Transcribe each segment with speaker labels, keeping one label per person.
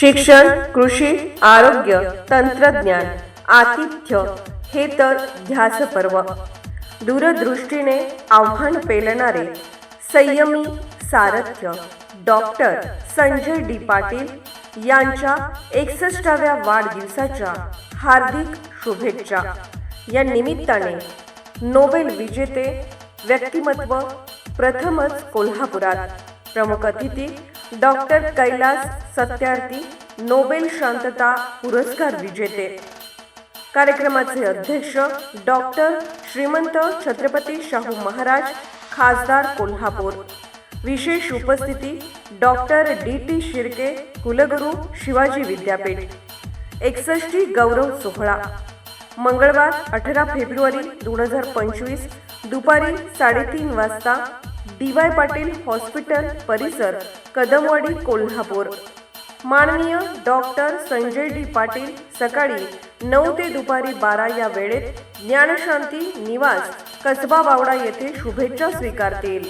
Speaker 1: शिक्षण कृषी आरोग्य तंत्रज्ञान आतिथ्य हे तर ध्यास पर्व दूरदृष्टीने आव्हान पेलणारे संयमी सारथ्य डॉक्टर संजय डी. पाटील यांच्या एकसष्टाव्या वाढदिवसाच्या हार्दिक शुभेच्छा. या निमित्ताने नोबेल विजेते व्यक्तिमत्व प्रथमच कोल्हापुरात. प्रमुख अतिथी डॉक्टर कैलास सत्यार्थी नोबेल शांतता पुरस्कार विजेते. कार्यक्रमाचे अध्यक्ष डॉक्टर श्रीमंत छत्रपती शाहू महाराज खासदार कोल्हापूर. विशेष उपस्थिती डॉक्टर डी टी शिर्के कुलगुरू शिवाजी विद्यापीठ. एकसष्टी गौरव सोहळा. मंगळवार अठरा फेब्रुवारी दोन हजार पंचवीस दुपारी साडेतीन वाजता डी वाय पाटील हॉस्पिटल परिसर कदमवाडी कोल्हापूर. माननीय डॉक्टर संजय डी पाटील सकाळी नऊ ते दुपारी बारा या वेळेत ज्ञानशांती निवास कसबा बावडा येथे शुभेच्छा स्वीकारतील.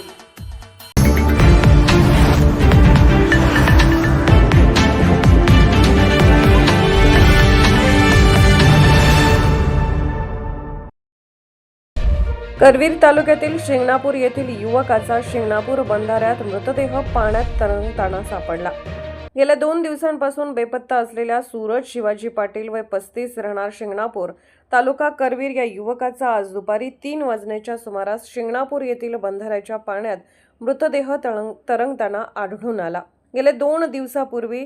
Speaker 1: करवीर तालुक्यातील शिंगणापूर येथील युवकाचा शिंगणापूर बंधाऱ्यात मृतदेह पाण्यात तरंगताना सापडला. गेल्या दोन दिवसांपासून बेपत्ता असलेल्या सूरज शिवाजी पाटील वय पस्तीस राहणार शिंगणापूर तालुका करवीर या युवकाचा आज दुपारी तीन वाजण्याच्या सुमारास शिंगणापूर येथील बंधाऱ्याच्या पाण्यात मृतदेह तरंग तरंगताना आढळून आला. गेल्या दोन दिवसापूर्वी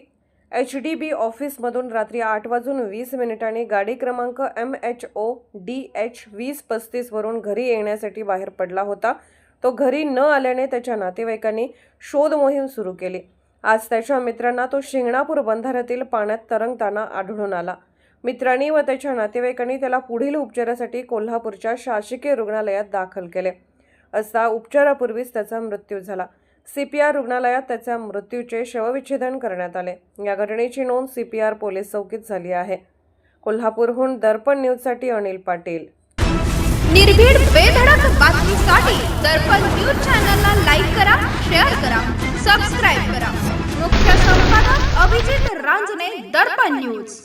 Speaker 1: एच डी बी ऑफिसमधून रात्री आठ वाजून वीस मिनिटांनी गाडी क्रमांक M H O D H वीस पस्तीसवरून घरी येण्यासाठी बाहेर पडला होता. तो घरी न आल्याने त्याच्या नातेवाईकांनी शोध मोहीम सुरू केली. आज त्याच्या मित्रांना तो शिंगणापूर बंधाऱ्यातील पाण्यात तरंगताना आढळून आला. मित्रांनी व त्याच्या नातेवाईकांनी त्याला पुढील उपचारासाठी कोल्हापूरच्या शासकीय रुग्णालयात दाखल केले. असता उपचारापूर्वीच त्याचा मृत्यू झाला. सीपीआर रुग्णालयात त्याच्या मृत्यूचे शवविच्छेदन करण्यात आले. या घटनेची नोंद सीपीआर पोलीस चौकीत झाली आहे. कोल्हापूरहून दर्पण न्यूजसाठी अनिल पाटील.
Speaker 2: निर्भीड बेधडक बातमीसाठी दर्पण न्यूज चॅनलला लाईक करा शेअर करा सबस्क्राईब करा. मुख्य संपादक अभिजित रांजणे दर्पण न्यूज.